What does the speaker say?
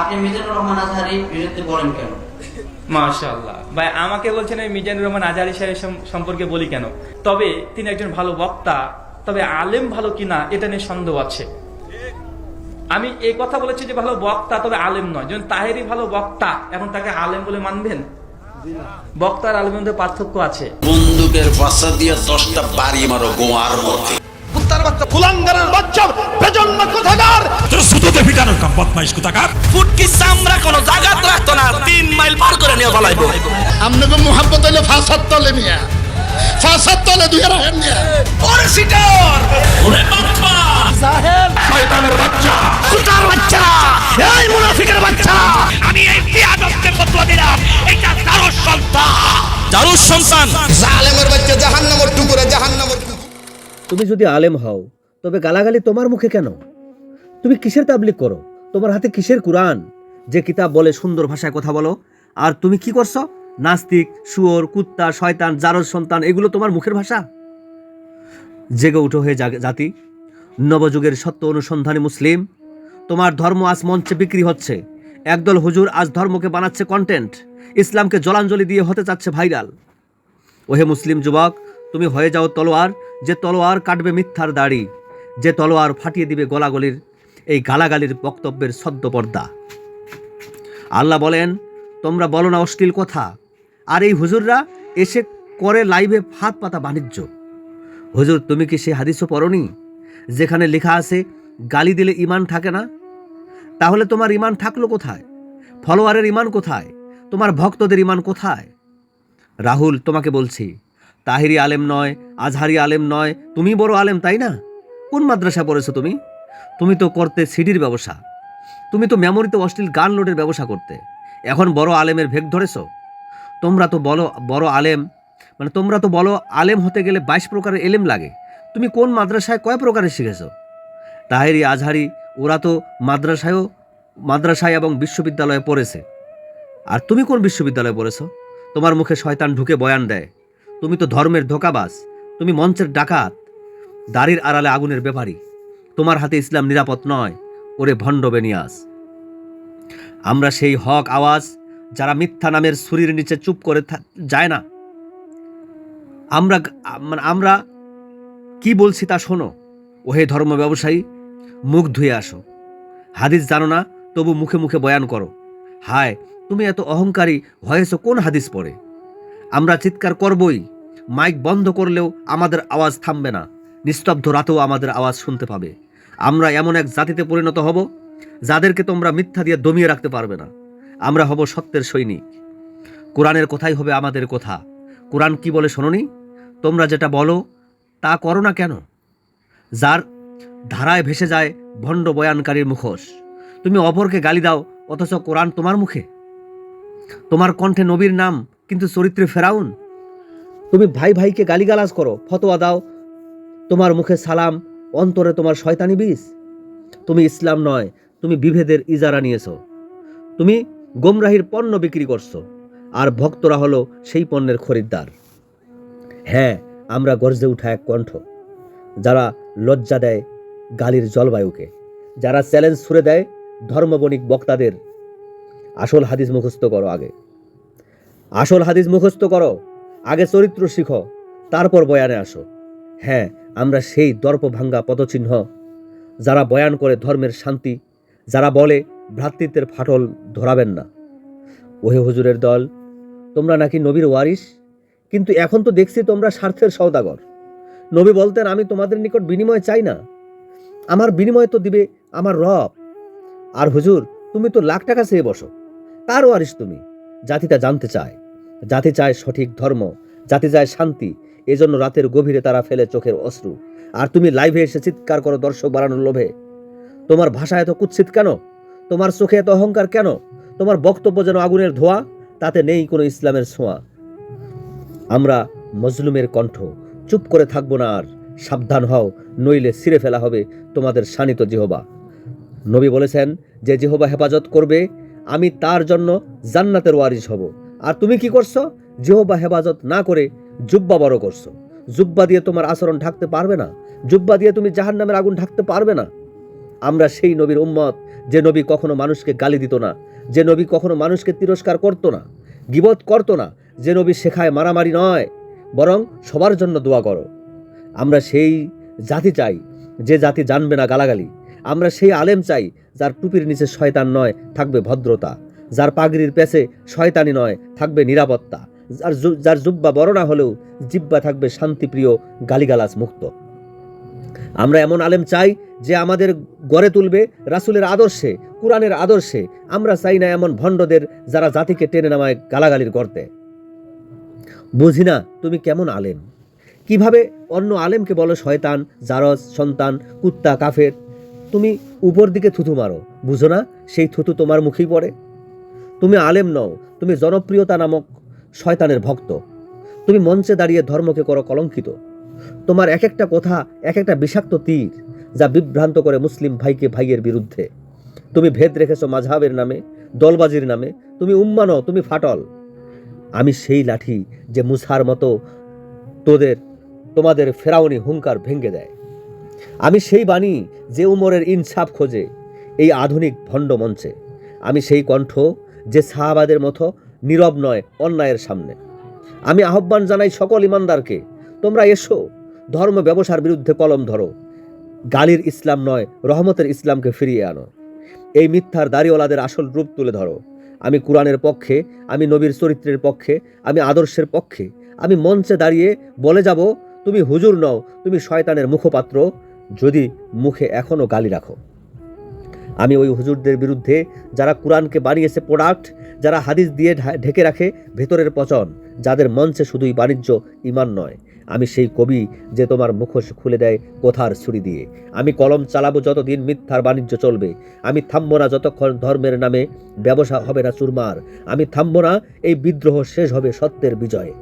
আপনি মিজানুর রহমান আজহারি বিরুদ্ধে বলেন কেন? মাশাআল্লাহ। ভাই আমাকে বলছেন আমি মিজানুর রহমান আজারি সাহেব সম্পর্কে বলি কেন? তবে তিনি একজন ভালো বক্তা তবে আলেম ভালো কিনা এটা নিয়ে সন্দেহ আছে। আমি এই কথা বলেছি যে ভালো বক্তা তবে আলেম নয়। যেমন তাহেরি ভালো বক্তা এখন তাকে আলেম বলে মানবেন? বক্তার আলেমের মধ্যে পার্থক্য আছে। বন্দুকের বাসা দিয়ে দশটা বাড়ি মারো গোয়ার মধ্যে। কুত্তার বাচ্চা কুলাঙ্গারের বাচ্চা। বদমাইশ কোথাকার? ফুটকি চামড়া কোনো জায়গা রাখতো না তিন মাইল পার করে নিয়ে ফেলাইবো আপনাকে মোহাম্মত হইলে ফাঁসার তলে ফাঁসার তলে দুই রাখেন মিয়া। ওরে সিটার ওরে বাপ্পা শয়তানের বাচ্চা! কুতার বাচ্চা এই মুনাফিকের বাচ্চা আমি এই ফতোয়া দিলাম। এটা দারুস সন্তান। দারুস সন্তান। জালেমের বাচ্চা জাহান্নামের টুকুরে জাহান্নামের তুমি যদি আলেম হও তবে গালাগালি তোমার মুখে কেন? তুমি কিসের তাবলিক করো? তোমার হাতে কিসের কোরআন? যে কিতাব বলে সুন্দর ভাষায় কথা বলো। আর তুমি কি করছ? নাস্তিক, শুয়োর, কুত্তা, শয়তান জারজ সন্তান, এগুলো তোমার মুখের ভাষা? জেগে উঠো হয়ে জাতি। নবযুগের সত্য অনুসন্ধানী মুসলিম, তোমার ধর্ম আজ মঞ্চে বিক্রি হচ্ছে। একদল হুজুর আজ ধর্মকে বানাচ্ছে কন্টেন্ট ইসলামকে জলাঞ্জলি দিয়ে হতে চাচ্ছে ভাইরাল ওহে মুসলিম যুবক, তুমি হয়ে যাও তলোয়ার, যে তলোয়ার কাটবে মিথ্যার দাড়ি, যে তলোয়ার ফাটিয়ে দিবে গলাগলির এই গালাগালির বক্তব্যের সদ্য পর্দা আল্লাহ বলেন, তোমরা বলো না অশ্লীল কথা। আর এই হুজুররা এসে করে লাইভে হাত পাতা বাণিজ্য। হুজুর, তুমি কি সে হাদিসও পড়নি? যেখানে লেখা আছে, গালি দিলে ইমান থাকে না? তাহলে তোমার ইমান থাকল কোথায়? ফলোয়ারের ইমান কোথায়? তোমার ভক্তদের ইমান কোথায়? রাহুল, তোমাকে বলছি, তাহিরি আলেম নয়, আজহারি আলেম নয়, তুমি বড় আলেম, তাই না? কোন মাদ্রাসা পড়েছো তুমি? তুমি তো করতে সিডির ব্যবসা। তুমি তো মেমোরিতে অশ্লীল গান লোডের ব্যবসা করতে। এখন বড় আলেমের ভেগ ধরেছো? তোমরা তো বলো, বড় আলেম মানে তোমরা তো বলো, আলেম হতে গেলে বাইশ প্রকারের এলেম লাগে। তুমি কোন মাদ্রাসায় কয় প্রকারের শিখেছ? তাহেরি, আজহারি, ওরা তো মাদ্রাসায়ও, মাদ্রাসায় এবং বিশ্ববিদ্যালয়ে পড়েছে। আর তুমি কোন বিশ্ববিদ্যালয়ে পড়েছো? তোমার মুখে শয়তান ঢুকে বয়ান দেয়। তুমি তো ধর্মের ধোকাবাজ, তুমি মঞ্চের ডাকাত, দাড়ির আড়ালে আগুনের ব্যাপারী। তোমার হাতে ইসলাম নিরাপদ নয়। ওরে ভণ্ড বেনিয়াস আমরা সেই হক আওয়াজ, যারা মিথ্যা নামের ছুরির নিচে চুপ করে যায় না। আমরা মানে আমরা কি বলছি তা শোনো। ওহে ধর্ম ব্যবসায়ী, মুখ ধুয়ে আসো। হাদিস জানো না, তবু মুখে মুখে বয়ান করো। হায়, তুমি এত অহংকারী হয়েছো, কোন হাদিস পড়ে? আমরা চিৎকার করবই, মাইক বন্ধ করলেও আমাদের আওয়াজ থামবে না। নিস্তব্ধ রাতেও আমাদের আওয়াজ শুনতে পাবে। আমরা এমন এক জাতিতে পরিণত হব যাদেরকে তোমরা মিথ্যা দিয়ে দমিয়ে রাখতে পারবে না। আমরা হব সত্যের সৈনিক। কোরআনের কথাই হবে আমাদের কথা। কোরআন কি বলে শোনোনি? তোমরা যেটা বলো, তা করো না কেন? যার ধারায় ভেসে যায় ভণ্ড বয়ানকারীর মুখোশ। তুমি অপরকে গালি দাও, অথচ কোরআন তোমার মুখে। তোমার কণ্ঠে নবীর নাম, কিন্তু চরিত্রে ফেরাউন। তুমি ভাই ভাইকে গালিগালাজ করো, ফতোয়া দাও। তোমার মুখে সালাম অন্তরে তোমার শয়তানি বীজ। তুমি ইসলাম নয়, তুমি বিভেদের ইজারা নিয়েছো। তুমি গোমরাহির পণ্য বিক্রি করছ, আর ভক্তরা হলো সেই পণ্যের খরিদ্দার। হ্যাঁ আমরা গর্জে উঠা এক কণ্ঠ, যারা লজ্জা দেয় গালির জলবায়ুকে, যারা চ্যালেঞ্জ ছুড়ে দেয় ধর্মবণিক বক্তাদের। আসল হাদিস মুখস্থ করো আগে। আসল হাদিস মুখস্থ করো, আগে চরিত্র শিখো, তারপর বয়ানে আসো। হ্যাঁ আমরা সেই দর্প ভাঙ্গা পদচিহ্ন, যারা বয়ান করে ধর্মের শান্তি, যারা বলে ভ্রাতৃত্বের ফাটল ধরাবেন না। ওহে হুজুরের দল, তোমরা নাকি নবীর ওয়ারিস কিন্তু এখন তো দেখছি তোমরা স্বার্থের সওদাগর। নবী বলতেন, আমি তোমাদের নিকট বিনিময় চাই না। আমার বিনিময় তো দিবে আমার রব। আর হুজুর, তুমি তো লাখ টাকা চেয়ে বসো। তার ওয়ারিস তুমি? জাতিটা জানতে চায়। জাতি চায় সঠিক ধর্ম, জাতি চায় শান্তি এজন্য রাতের গভীরে তারা ফেলে চোখের অশ্রু। আর তুমি লাইভে এসে চিৎকার করো দর্শক বাড়ানোর লোভে। তোমার ভাষা এত কুৎসিত কেন? তোমার চোখে এত অহংকার কেন? তোমার বক্তব্য যেন আগুনের ধোয়া, তাতে নেই কোনো ইসলামের ছোঁয়া। আমরা মজলুমের কণ্ঠ। চুপ করে থাকব না আর, সাবধান হও, নইলে ছিঁড়ে ফেলা হবে তোমাদের শানিত জিহবা। নবী বলেছেন, যে জিহবা হেফাজত করবে, আমি তার জন্য জান্নাতের ওয়ারিস হব। আর তুমি কি করছ? জিহবা হেফাজত না করে জুব্বা বড় করছ। জুব্বা দিয়ে তোমার আচরণ ঢাকতে পারবে না? জুব্বা দিয়ে তুমি জাহান্নামের আগুন ঢাকতে পারবে না? আমরা সেই নবীর উম্মত, যে নবী কখনো মানুষকে গালি দিত না, যে নবী কখনো মানুষকে তিরস্কার করতো না, গিবত করতো না, যে নবী শেখায় মারামারি নয়, বরং সবার জন্য দোয়া করো। আমরা সেই জাতি চাই, যে জাতি জানবে না গালাগালি। আমরা সেই আলেম চাই, যার টুপির নিচে শয়তান নয়, থাকবে ভদ্রতা। যার পাগড়ির পেছে শয়তানি নয়, থাকবে নিরাপত্তা। যার যার জুব্বা বড় না হলেও জিব্বা থাকবে শান্তিপ্রিয় গালিগালাজ মুক্ত। আমরা এমন আলেম চাই যে আমাদের গড়ে তুলবে রাসূলের আদর্শে, কোরআনের আদর্শে। আমরা চাই না এমন ভণ্ডদের যারা জাতিকে টেনে নামায় গালাগালির গর্তে। বুঝি না তুমি কেমন আলেম। কীভাবে অন্য আলেমকে বলো শয়তান, জারজ, সন্তান, কুত্তা, কাফের? তুমি উপর দিকে থুতু মারো, বুঝো না? সেই থুতু তোমার মুখেই পড়ে। তুমি আলেম নও, তুমি জনপ্রিয়তা নামক শয়তানের ভক্ত। তুমি মঞ্চে দাঁড়িয়ে ধর্মকে করো কলঙ্কিত। তোমার এক একটা কথা এক একটা বিষাক্ত তীর, যা বিভ্রান্ত করে মুসলিম ভাইকে ভাইয়ের বিরুদ্ধে। তুমি ভেদ রেখেছো মাঝহাবের নামে, দলবাজির নামে। তুমি উম্মা নও, তুমি ফাটল। আমি সেই লাঠি যে মুসার মতো তোদের, তোমাদের ফেরাউনি হুঙ্কার ভেঙে দেয়। আমি সেই বাণী যে উমরের ইনসাফ খোঁজে, এই আধুনিক ভণ্ড মঞ্চে। আমি সেই কণ্ঠ যে সাহাবাদের মতো নীরব নয়, অন্যায়ের সামনে। আমি আহ্বান জানাই সকল ইমানদারকে, তোমরা এসো, ধর্ম ব্যবসার বিরুদ্ধে কলম ধরো। গালির ইসলাম নয়, রহমতের ইসলামকে ফিরিয়ে আনো। এই মিথ্যার দাড়িওয়ালাদের আসল রূপ তুলে ধরো। আমি কোরআনের পক্ষে, আমি নবীর চরিত্রের পক্ষে, আমি আদর্শের পক্ষে, আমি মঞ্চে দাঁড়িয়ে বলে যাব, তুমি হুজুর নও, তুমি শয়তানের মুখপাত্র, যদি মুখে এখনও গালি রাখো। আমি ওই হুজুরদের বিরুদ্ধে যারা কোরআনকে বানিয়েছে প্রোডাক্ট যারা হাদিস দিয়ে ঢেকে রাখে, ভেতরের পচন, যাদের মঞ্চে শুধুই বাণিজ্য ইমান নয়। আমি সেই কবি যে তোমার মুখোশ খুলে দেয় কোথার ছুরি দিয়ে। আমি কলম চালাবো যতদিন মিথ্যার বাণিজ্য চলবে। আমি থামবো না যতক্ষণ ধর্মের নামে ব্যবসা হবে না চুরমার। আমি থামবো না, এই বিদ্রোহ শেষ হবে সত্যের বিজয়ে।